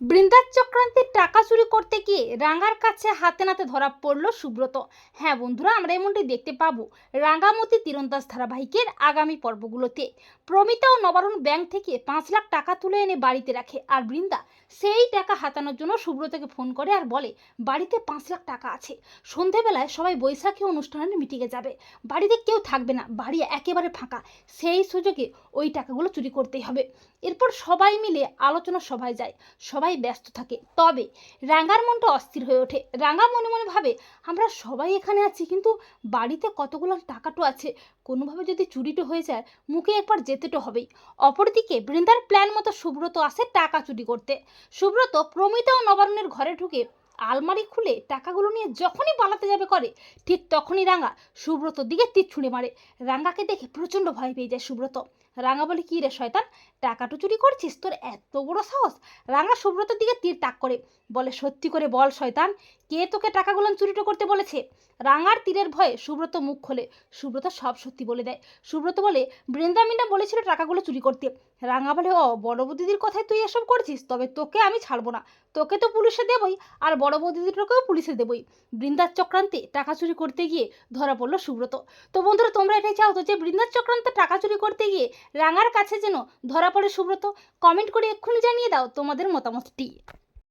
বৃন্দার চক্রান্তে টাকা চুরি করতে গিয়ে রাঙ্গার কাছে হাতে নাতে ধরা পড়ল সুব্রত। হ্যাঁ বন্ধুরা, আমরা এমনটি দেখতে পাবো রাঙ্গামতি তীরন্দাজ ধারাবাহিকের আগামী পর্বগুলোতে। প্রমিতা ও নবারুণ ব্যাংক থেকে পাঁচ লাখ টাকা তুলে এনে বাড়িতে রাখে আর বৃন্দা সেই টাকা হাতানোর জন্য সুব্রতকে ফোন করে আর বলে, বাড়িতে পাঁচ লাখ টাকা আছে। সন্ধেবেলায় সবাই বৈশাখী অনুষ্ঠানের মিটিংয়ে যাবে। বাড়িতে কেউ থাকবে না। বাড়ি একেবারে ফাঁকা। সেই সুযোগে ওই টাকাগুলো চুরি করতেই হবে। এরপর সবাই মিলে আলোচনা সভায় যায়। সবাই ব্যস্ত থাকে। তবে রাঙ্গার মনটা অস্থির হয়ে ওঠে। রাঙ্গা মনে মনে ভাবে, আমরা সবাই এখানে আছি, কিন্তু বাড়িতে কতগুলো টাকাটো আছে? কোনোভাবে যদি চুরিটো হয়ে যায়, মুখে একবার যেতে তো হবেই। অপরদিকে বৃন্দার প্ল্যান মতো সুব্রত আসে টাকা চুরি করতে। সুব্রত প্রমিতা ও নবারুণের ঘরে ঢুকে আলমারি খুলে টাকাগুলো নিয়ে যখনই পালাতে যাবে করে ঠিক তখনই রাঙা সুব্রতর দিকে তীর ছুঁড়ে মারে। রাঙ্গাকে দেখে প্রচণ্ড ভয় পেয়ে যায় সুব্রত। রাঙ্গা বলে, কি রে শয়তান, টাকাটো চুরি করছিস? তোর এত বড় সাহস? রাঙা সুব্রতর দিকে তীর তাক করে, বলে, সত্যি করে বল শয়তান, কে তোকে টাকাগুলো চুরিটো করতে বলেছে? রাঙার তীরের ভয়ে সুব্রত মুখ খোলে। সুব্রত সব সত্যি বলে দেয়। সুব্রত বলে বৃন্দামিনা বলেছিল টাকাগুলো চুরি করতে। রাঙা বলে, ও, বড় বৌদিদির কথায় তুই এসব করছিস? তবে তোকে আমি ছাড়বো না। তোকে তো পুলিশে দেবই, আর বড় বৌদিদিটাকেও পুলিশে দেবই। বৃন্দার চক্রান্তে টাকা চুরি করতে গিয়ে ধরা পড়ল সুব্রত। তো বন্ধুরা, তোমরা এটাই চাও তো যে বৃন্দার চক্রান্তে টাকা চুরি করতে গিয়ে রাঙার কাছে যেন ধরা পড়ে সুব্রত? কমেন্ট করে এক্ষুনি জানিয়ে দাও তোমাদের মতামতটি।